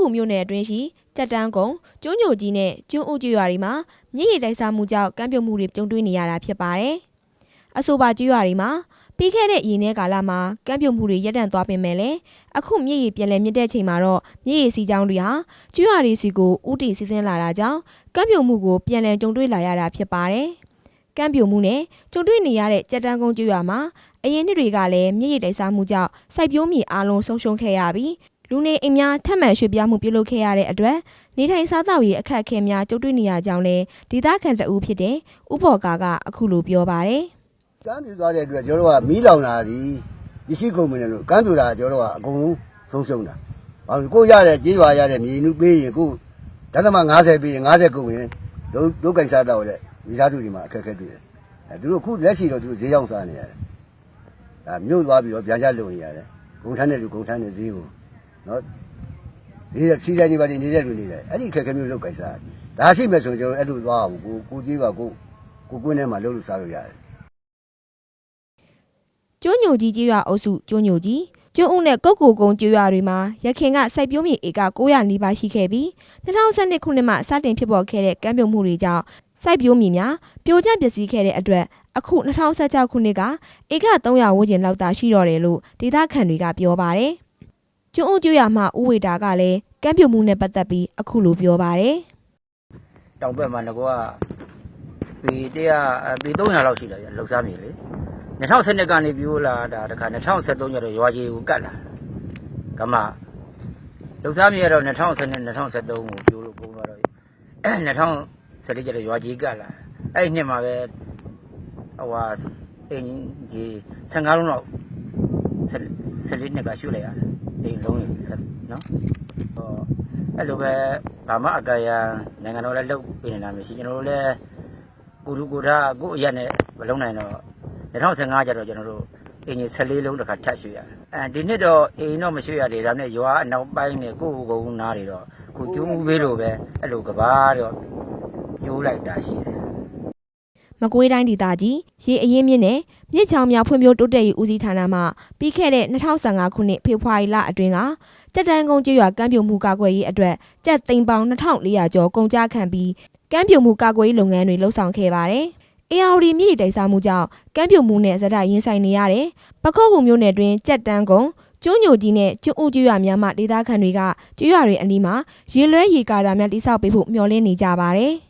ကူမြို့နယ်အတွင်းရှိကြက်တန်းကုန်းကျွန်းညိုကြီးနဲ့ကျွန်းဦးကျွော်တွေမှာမြစ်ရည်တိုက်စားမှုကြောင့်ကမ်းပြိုမှုတွေကြုံတွေ့နေရတာဖြစ်ပါတယ်။အဆိုပါကျွော်တွေမှာပြီးခဲ့တဲ့ရင်းနှဲကာလမှာကမ်းပြိုမှုတွေရပ်တန့်သွားပင်မဲ့လည်းအခုမြစ်ရည်ပြန်လည်မြင့်တဲ့ချိန်မှာတော့မြစ်ရည်စီးကြောင်းတွေဟာကျွော်တွေစီကိုဥတီစီးဆင်းလာတာကြောင့်ကမ်းပြိုမှုကိုပြန်လည်ကြုံတွေ့လာရတာဖြစ်ပါတယ်။ကမ်းပြိုမှုနဲ့ကြုံတွေ့နေရတဲ့ကြက်တန်းကုန်းကျွော်မှာအရင်နှစ်တွေကလည်းမြစ်ရည်တိုက်စားမှုကြောင့်စိုက်ပျိုးမြေအားလုံးဆုံးရှုံးခဲ့ရပြီး လူနေအိမ်များထပ်မံရွှေ့ပြောင်းမှုပြုလုပ်ခဲ့ရတဲ့အတွက်နေထိုင်စားသောက်ရေးအခက်အခဲများကြုံတွေ့နေရကြောင်းလဲဒေသခံတအူးဖြစ်တဲ့ဥပ္ပော်ကာကအခုလိုပြောပါတယ်ကမ်းပြူသွားတဲ့အတွက်ကျွန်တော်တို့ကမီးလောင်လာသည်ပစ္စည်းကုန်မနေလို့ကမ်းပြူတာကျွန်တော်တို့ကအကုန်လုံးဆုံးရှုံးတာဘာလို့ကိုရတဲ့ကြေးရွာရတဲ့မြေနုပေးရင်ကိုဓသမ90ပေးရင်90ကုန်ရင်ဒုဒုကိစ္စတော့လေမိသားစုတွေမှာအခက်အခဲတွေ့တယ်အဲသူတို့အခုလက်ရှိတော့သူတို့ဈေးရောက်စားနေရတယ်ဒါမြို့သွားပြီးတော့ပြန်ကြလုံနေရတယ်ဂုံထမ်းတဲ့လူဂုံထမ်းတဲ့ဈေးကို နော်ဒီစီးတဲ့ဒီပါနေနေတဲ့လူနေတယ်အဲ့ဒီအခက်အခဲမျိုးလောက်ကိစ္စဒါရှိမဲ့ဆိုကျွန်တော်အဲ့လိုသွားအောင်ကိုကိုကြေးပါကိုကိုကွင်းထဲမှာလှုပ်လို့စားလို့ရတယ်ကျွန်းညိုကြီးကျေးရွာအုပ်စုကျွန်းညိုကြီးကျွန်းဦးနဲ့ကုတ်ကိုကုန်းကျေးရွာတွေမှာရခင်ကစိုက်ပျိုးမြေဧက900နီးပါးရှိခဲ့ပြီး2012ခုနှစ်မှစတင်ဖြစ်ပေါ်ခဲ့တဲ့ကမ်းပြိုမှုတွေကြောင့်စိုက်ပျိုးမြေများပြိုကျပျက်စီးခဲ့တဲ့အတွက်အခု2016ခုနှစ်ကဧက300ဝန်းကျင်လောက်သာရှိတော့တယ်လို့ဒေသခံတွေကပြောပါတယ်။ ကျွန်းဦးကျွော်မှာဥဝေတာကလည်းကမ်းပြိုမှုနဲ့ပတ်သက်ပြီးအခုလိုပြောပါတယ်တောင်ဘက်မှာငကောကပေ100ပေ300လောက်ရှိတယ်လှုပ်ရှားမြေလေ2012ကနေပြိုးလာတာတခါ2013ကျတော့ရွာကြီးကိုကတ်လာကမှလှုပ်ရှားမြေကတော့2012 2013ကိုပြိုးလို့ပုံသွားတော့2014ကျတော့ရွာကြီးကတ်လာအဲ့ဒီနှစ်မှာပဲဟိုဟာအင်းကြီး15လုံးလောက်14နှစ်ကရှုလိုက်ရတယ် အိမ်လုံးကြီးနော်ဟောအဲ့လိုပဲဘာမှအကရန်နိုင်ငံတော်လည်းလုပ်ပေးနေတာမရှိကျွန်တော်တို့လည်းကိုလူကိုထားကိုအရက်နဲ့မလုံးနိုင်တော့2015ကျတော့ကျွန်တော်တို့အင်ကြီး14လုံးတစ်ခါထပ်ရွှေ့ရတယ်အဲဒီနှစ်တော့အိမ်တော့မရွှေ့ရသေးဒါနဲ့ရွာအနောက်ပိုင်းနဲ့ကိုယ့်ကိုယ်ကုန်းနားတွေတော့ကိုကျိုးမှုပေးလို့ပဲအဲ့လိုကဘာတော့ကျိုးလိုက်တာရှိတယ်။ မကွေးတိုင်းဒေသကြီးရေအရင်မြင့်နဲ့မြစ်ချောင်းများဖွံ့ဖြိုးတိုးတက်ရေးဦးစီးဌာနမှပြီးခဲ့တဲ့2015ခုနှစ်ဖေဖော်ဝါရီလအတွင်းကကြက်တန်းကုန်းကျေးရွာကမ်းပြိုမှုကာကွယ်ရေးအတွက်ကြက်သိန်းပေါင်း2400ကျော်ကုန်ကျခံပြီးကမ်းပြိုမှုကာကွယ်ရေးလုပ်ငန်းတွေလှုပ်ဆောင်ခဲ့ပါတယ်။ ARD မြစ်တိုက်စားမှုကြောင့်ကမ်းပြိုမှုနဲ့ဇက်တိုက်ရင်ဆိုင်နေရတယ်။ပခုတ်ကူမျိုးနယ်တွင်ကြက်တန်းကုန်းကျွန်းညိုကြီးနဲ့ကျွန်းဦးကျွော်များမှဒေသခံတွေကကျွော်တွေအနီးမှာရေလွဲရေကာတာများတိစောက်ပေးဖို့မျှော်လင့်နေကြပါတယ်။